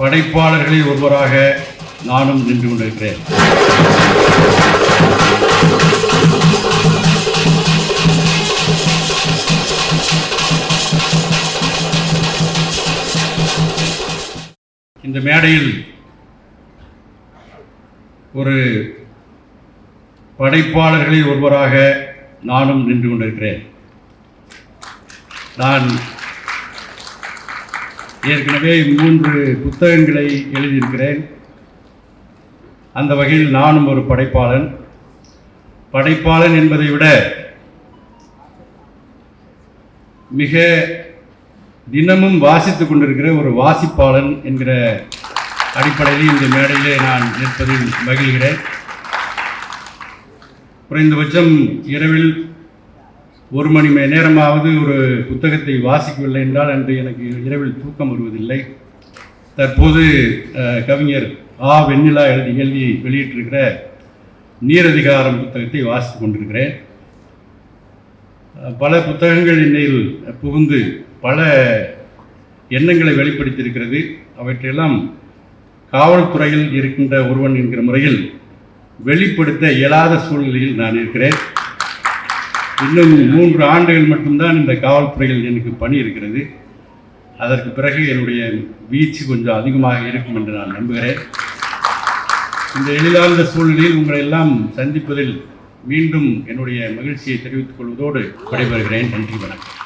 படைப்பாளர்களில் ஒருவராக நானும் நின்று கொண்டிருக்கிறேன். இந்த மேடையில் ஒரு படைப்பாளர்களில் ஒருவராக நானும் நின்று கொண்டிருக்கிறேன். நான் ஏற்கனவே மூன்று புத்தகங்களை எழுதியிருக்கிறேன். அந்த வகையில் நானும் ஒரு படைப்பாளன். படைப்பாளன் என்பதை விட மிக தினமும் வாசித்து கொண்டிருக்கிற ஒரு வாசிப்பாளன் என்கிற அடிப்படையில் இந்த மேடையிலே நான் நிற்பதில் மகிழ்கிறேன். குறைந்தபட்சம் இரவில் ஒரு மணி மணி நேரமாவது ஒரு புத்தகத்தை வாசிக்கவில்லை என்றால் அன்று எனக்கு இரவில் தூக்கம் வருவதில்லை. தற்போது கவிஞர் ஆ. வெண்ணிலா எழுதி எழுதி வெளியிட்டிருக்கிற நீரதிகாரம் புத்தகத்தை வாசித்து கொண்டிருக்கிறேன். பல புத்தகங்கள் இன்னையில் புகுந்து பல எண்ணங்களை வெளிப்படுத்தியிருக்கிறது. அவற்றையெல்லாம் காவல்துறையில் இருக்கின்ற ஒருவன் என்கிற முறையில் வெளிப்படுத்த இயலாத சூழ்நிலையில் நான் இருக்கிறேன். இன்னும் மூன்று ஆண்டுகள் மட்டும்தான் இந்த காவல்துறையில் எனக்கு பணி இருக்கிறது. அதற்கு பிறகு என்னுடைய வீச்சு கொஞ்சம் அதிகமாக இருக்கும் என்று நான் நம்புகிறேன். இந்த எளிதார்ந்த சூழ்நிலையில் உங்களை எல்லாம் சந்திப்பதில் மீண்டும் என்னுடைய மகிழ்ச்சியை தெரிவித்துக் கொள்வதோடு விடைபெறுகிறேன். நன்றி வணக்கம்.